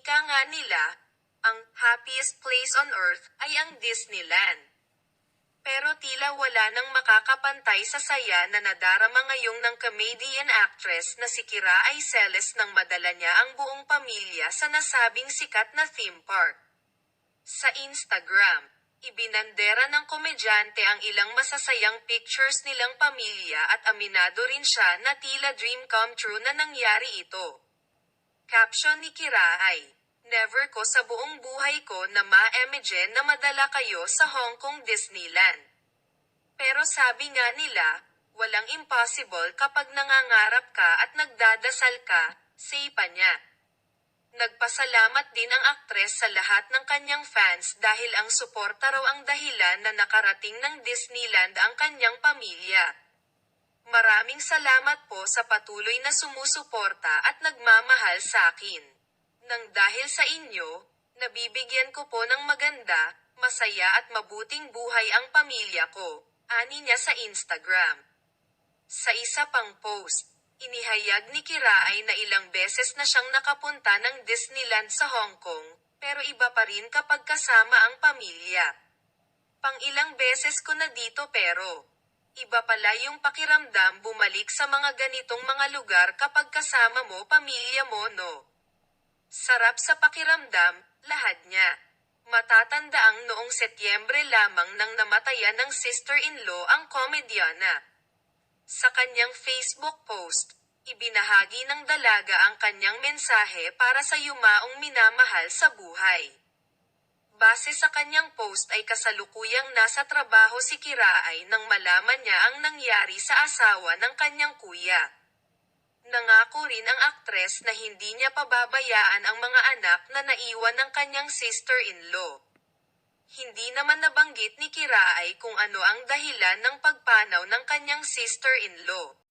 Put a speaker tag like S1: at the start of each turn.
S1: Ika nga nila, ang happiest place on earth ay ang Disneyland. Pero tila wala nang makakapantay sa saya na nadarama ngayong ng comedian actress na si Kira Aiceles nang madala niya ang buong pamilya sa nasabing sikat na theme park. Sa Instagram, ibinandera ng komedyante ang ilang masasayang pictures nilang pamilya at aminado rin siya na tila dream come true na nangyari ito. Caption ni Kira ay, Never ko sa buong buhay ko na ma-imagine na madala kayo sa Hong Kong Disneyland. Pero sabi nga nila, walang impossible kapag nangangarap ka at nagdadasal ka, say pa niya. Nagpasalamat din ang aktres sa lahat ng kanyang fans dahil ang suporta raw ang dahilan na nakarating ng Disneyland ang kanyang pamilya. Maraming salamat po sa patuloy na sumusuporta at nagmamahal sa akin. Nang dahil sa inyo, nabibigyan ko po ng maganda, masaya at mabuting buhay ang pamilya ko, ani niya sa Instagram. Sa isa pang post, inihayag ni Kiraay na ilang beses na siyang nakapunta ng Disneyland sa Hong Kong, pero iba pa rin kapag kasama ang pamilya. Pang ilang beses ko na dito pero, iba pala yung pakiramdam bumalik sa mga ganitong mga lugar kapag kasama mo pamilya mo no. Sarap sa pakiramdam, lahat niya. Matatanda noong Setyembre lamang nang namatayan ng sister-in-law ang komedyana. Sa kanyang Facebook post, ibinahagi ng dalaga ang kanyang mensahe para sa yumaong minamahal sa buhay. Base sa kanyang post ay kasalukuyang nasa trabaho si Kiraay nang malaman niya ang nangyari sa asawa ng kanyang kuya. Nangako rin ang aktres na hindi niya pababayaan ang mga anak na naiwan ng kanyang sister-in-law. Hindi naman nabanggit ni Kiraay kung ano ang dahilan ng pagpanaw ng kanyang sister-in-law.